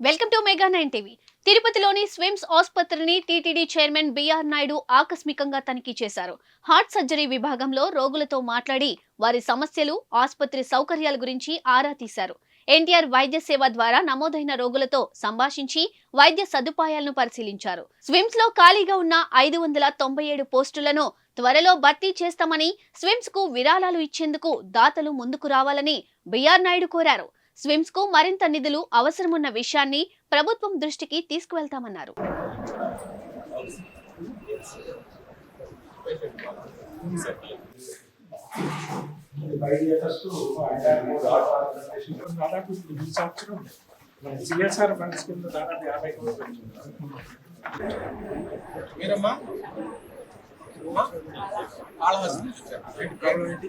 Welcome to mega nine TV తిరుపతిలోని స్విమ్స్ ఆసుపత్రిని TTD chairman BR Naidu ఆకస్మికంగా తనిఖీ చేశారు. హార్ట్ సర్జరీ విభాగంలో రోగులతో మాట్లాడి వారి సమస్యలు ఆసుపత్రి సౌకర్యాల గురించి ఆరా తీశారు. ఎన్టీఆర్ వైద్య సేవ ద్వారా నమోదైన రోగులతో సంభాషించి వైద్య సదుపాయాలను పరిశీలించారు. స్విమ్స్లో ఖాళీగా ఉన్న ఐదు వందల తొంభై ఏడు పోస్టులను త్వరలో భర్తీ చేస్తామని స్విమ్స్కు విరాళాలు ఇచ్చేందుకు దాతలు ముందుకు రావాలని బిఆర్ నాయుడు కోరారు. స్విమ్స్కు మరింత నిధులు అవసరమున్న విషయాన్ని ప్రభుత్వం దృష్టికి తీసుకువెళ్తామన్నారు. ఫైవ్ ఇయర్స్ దాదాపు ఈ సంవత్సరం మన సిఎస్ఆర్ ఫండ్స్ కింద దాదాపు యాభై కోట్లు పెట్టింది మీరమ్మా ప్రాబ్లం ఏంటి?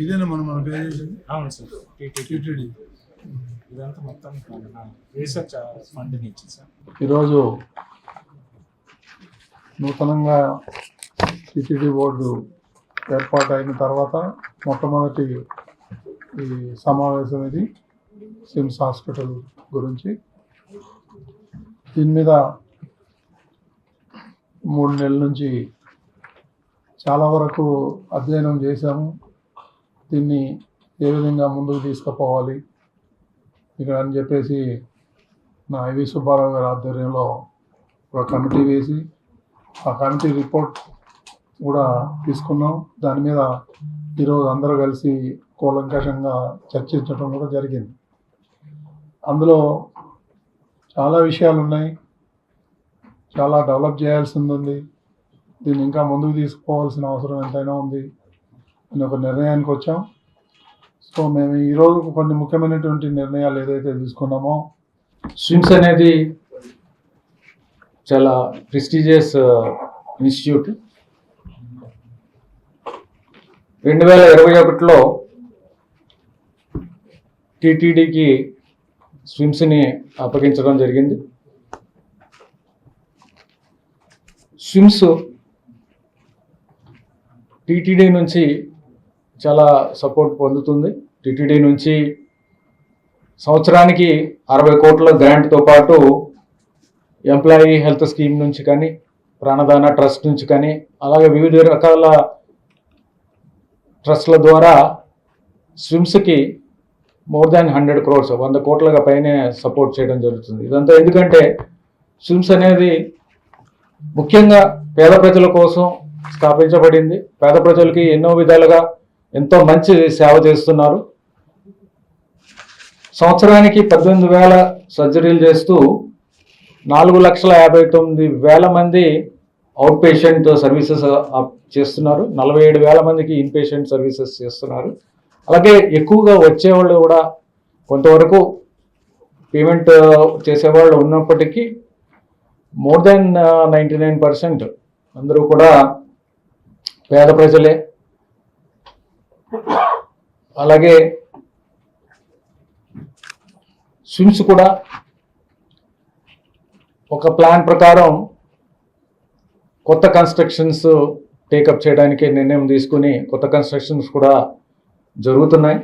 ఇదేనా మనం మన అవును సార్. టీటీడీ. ఇదంతా మొత్తం రీసెర్చ్ ఫండ్ నుంచి సార్. ఈరోజు నూతనంగా టీటీడీ బోర్డు ఏర్పాటు అయిన తర్వాత మొట్టమొదటి ఈ సమావేశం ఇది సిమ్స్ హాస్పిటల్ గురించి. దీని మీద మూడు నెలల నుంచి చాలా వరకు అధ్యయనం చేశాము. దీన్ని ఏ విధంగా ముందుకు తీసుకుపోవాలి? ఇక్కడ అని చెప్పేసి నా ఐవి సుబ్బారావు గారి ఆధ్వర్యంలో ఒక కమిటీ వేసి ఆ కమిటీ రిపోర్ట్ కూడా తీసుకున్నాం. దాని మీద ఈరోజు అందరూ కలిసి కూలంకషంగా చర్చించడం కూడా జరిగింది. అందులో చాలా విషయాలు ఉన్నాయి. చాలా డెవలప్ చేయాల్సింది ఉంది. దీన్ని ఇంకా ముందుకు తీసుకోవాల్సిన అవసరం ఎంతైనా ఉంది. అని ఒక నిర్ణయానికి వచ్చాం. సో మేము ఈరోజు కొన్ని ముఖ్యమైనటువంటి నిర్ణయాలు ఏదైతే తీసుకున్నామో స్విమ్స్ అనేది చాలా ప్రెస్టీజియస్ ఇన్స్టిట్యూట్. రెండు వేల ఇరవై ఒకటిలో టీటీడీకి స్విమ్స్ని అప్పగించడం జరిగింది. స్విమ్స్ టీటీడీ నుంచి చాలా సపోర్ట్ పొందుతుంది. టీటీడీ నుంచి సంవత్సరానికి అరవై కోట్ల గ్రాంట్తో పాటు ఎంప్లాయీ హెల్త్ స్కీమ్ నుంచి కానీ ప్రాణదాన ట్రస్ట్ నుంచి కానీ అలాగే వివిధ రకాల ట్రస్ట్ల ద్వారా స్విమ్స్కి మోర్ దాన్ హండ్రెడ్ క్రోర్స్ వంద కోట్లగా పైనే సపోర్ట్ చేయడం జరుగుతుంది. ఇదంతా ఎందుకంటే స్విమ్స్ అనేది ముఖ్యంగా పేద ప్రజల కోసం స్థాపించబడింది. పేద ప్రజలకి ఎన్నో విధాలుగా ఎంతో మంచి సేవ చేస్తున్నారు. సంవత్సరానికి పద్దెనిమిది వేల సర్జరీలు చేస్తూ నాలుగు లక్షల యాభై తొమ్మిది వేల మంది అవుట్ పేషెంట్ సర్వీసెస్ చేస్తున్నారు. నలభై ఏడు వేల మందికి ఇన్ పేషెంట్ సర్వీసెస్ చేస్తున్నారు. అలాగే ఎక్కువగా వచ్చేవాళ్ళు కూడా కొంతవరకు పేమెంట్ చేసేవాళ్ళు ఉన్నప్పటికీ more than ninety nine percent అందరూ కూడా పేద ప్రజలే. అలాగే స్విమ్స్ కూడా ఒక ప్లాన్ ప్రకారం కొత్త కన్స్ట్రక్షన్స్ టేకప్ చేయడానికి నిర్ణయం తీసుకుని కొత్త కన్స్ట్రక్షన్స్ కూడా జరుగుతున్నాయి.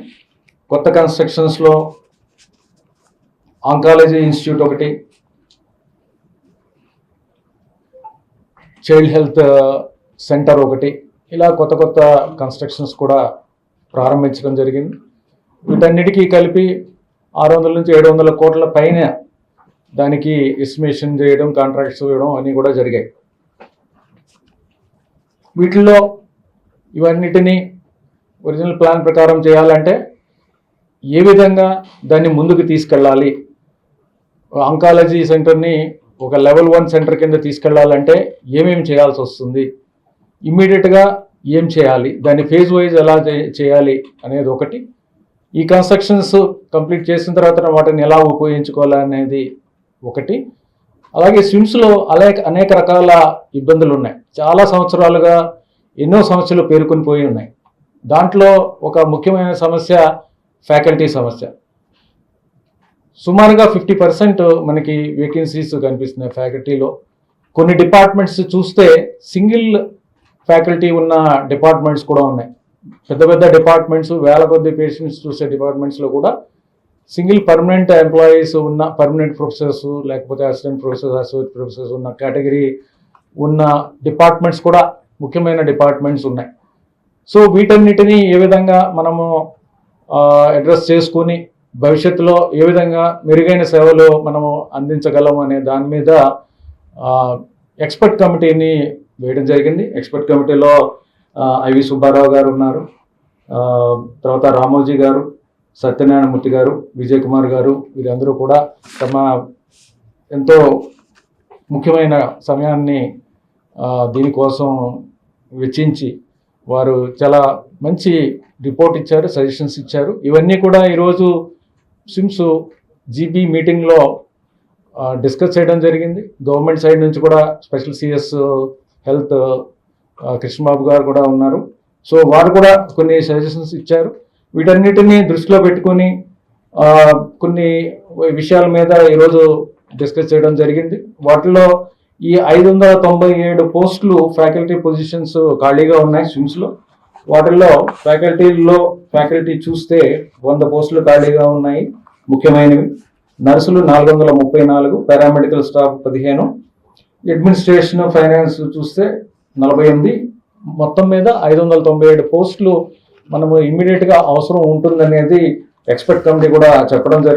కొత్త కన్స్ట్రక్షన్స్లో ఆంకాలజీ ఇన్స్టిట్యూట్ ఒకటి చైల్డ్ హెల్త్ సెంటర్ ఒకటి ఇలా కొత్త కొత్త కన్స్ట్రక్షన్స్ కూడా ప్రారంభించడం జరిగింది. వీటన్నిటికీ కలిపి ఆరు వందల నుంచి ఏడు వందల కోట్ల పైన దానికి ఎస్టిమేషన్ చేయడం కాంట్రాక్ట్స్ ఇవ్వడం అన్నీ కూడా జరిగాయి. వీటిల్లో ఇవన్నిటినీ ఒరిజినల్ ప్లాన్ ప్రకారం చేయాలంటే ఏ విధంగా దాన్ని ముందుకు తీసుకెళ్ళాలి? అంకాలజీ సెంటర్ని ఒక లెవెల్ వన్ సెంటర్ కింద తీసుకెళ్ళాలంటే ఏమేమి చేయాల్సి వస్తుంది? ఇమ్మీడియట్గా ఏం చేయాలి? దాన్ని ఫేజ్ వైజ్ ఎలా చే- చేయాలి అనేది ఒకటి. ఈ కన్స్ట్రక్షన్స్ కంప్లీట్ చేసిన తర్వాత వాటిని ఎలా ఉపయోగించుకోవాలనేది ఒకటి. అలాగే స్విమ్స్లో అనేక అనేక రకాల ఇబ్బందులు ఉన్నాయి. చాలా సంవత్సరాలుగా ఎన్నో సమస్యలు పేర్కొని పోయి ఉన్నాయి. దాంట్లో ఒక ముఖ్యమైన సమస్య ఫ్యాకల్టీ సమస్య. సుమారుగా ఫిఫ్టీ పర్సెంట్ మనకి వేకెన్సీస్ కనిపిస్తున్నాయి ఫ్యాకల్టీలో కొన్ని డిపార్ట్మెంట్స్ చూస్తే సింగిల్ ఫ్యాకల్టీ ఉన్న డిపార్ట్మెంట్స్ కూడా ఉన్నాయి. పెద్ద పెద్ద డిపార్ట్మెంట్స్ వేల కొద్ది పేషెంట్స్ చూసే డిపార్ట్మెంట్స్లో కూడా సింగిల్ పర్మనెంట్ ఎంప్లాయీస్ ఉన్న పర్మనెంట్ ప్రొఫెసర్స్ లేకపోతే అసిస్టెంట్ ప్రొఫెసర్స్ అసోసియేట్ ప్రొఫెసర్స్ ఉన్న కేటగిరీ ఉన్న డిపార్ట్మెంట్స్ కూడా ముఖ్యమైన డిపార్ట్మెంట్స్ ఉన్నాయి. సో వీటన్నిటిని ఏ విధంగా మనము అడ్రస్ చేసుకొని భవిష్యత్తులో ఏ విధంగా మెరుగైన సేవలు మనము అందించగలం అనే దాని మీద ఎక్స్పర్ట్ కమిటీని వేయడం జరిగింది. ఎక్స్పర్ట్ కమిటీలో ఐవి సుబ్బారావు గారు ఉన్నారు. తర్వాత రామోజీ గారు సత్యనారాయణమూర్తి గారు విజయ్ కుమార్ గారు వీరందరూ కూడా తమ ఎంతో ముఖ్యమైన సమయాన్ని దీనికోసం వెచ్చించి వారు చాలా మంచి రిపోర్ట్ ఇచ్చారు సజెషన్స్ ఇచ్చారు. ఇవన్నీ కూడా ఈరోజు సిమ్స్ జీబీ మీటింగ్లో డిస్కస్ చేయడం జరిగింది. గవర్నమెంట్ సైడ్ నుంచి కూడా స్పెషల్ సిఎస్ హెల్త్ కృష్ణబాబు గారు కూడా ఉన్నారు. సో వారు కూడా కొన్ని సజెషన్స్ ఇచ్చారు. వీటన్నిటిని దృష్టిలో పెట్టుకొని కొన్ని విషయాల మీద ఈరోజు డిస్కస్ చేయడం జరిగింది. వాటిలో ఈ ఐదు వందల తొంభై ఏడు పోస్టులు ఫ్యాకల్టీ పొజిషన్స్ ఖాళీగా ఉన్నాయి స్విమ్స్లో. వాటిల్లో ఫ్యాకల్టీల్లో ఫ్యాకల్టీ చూస్తే వంద పోస్టులు ఖాళీగా ఉన్నాయి. ముఖ్యమైనవి. నర్సులు నాలుగు వందల ముప్పై నాలుగు పారామెడికల్ స్టాఫ్ పదిహేను అడ్మినిస్ట్రేషన్ ఫైనాన్స్ చూస్తే నలభై ఎనిమిది. మొత్తం మీద ఐదు వందల తొంభై ఏడు పోస్టులు మనము ఇమ్మీడియట్గా అవసరం ఉంటుందనేది ఎక్స్పర్ట్ కమిటీ కూడా చెప్పడం జరిగింది.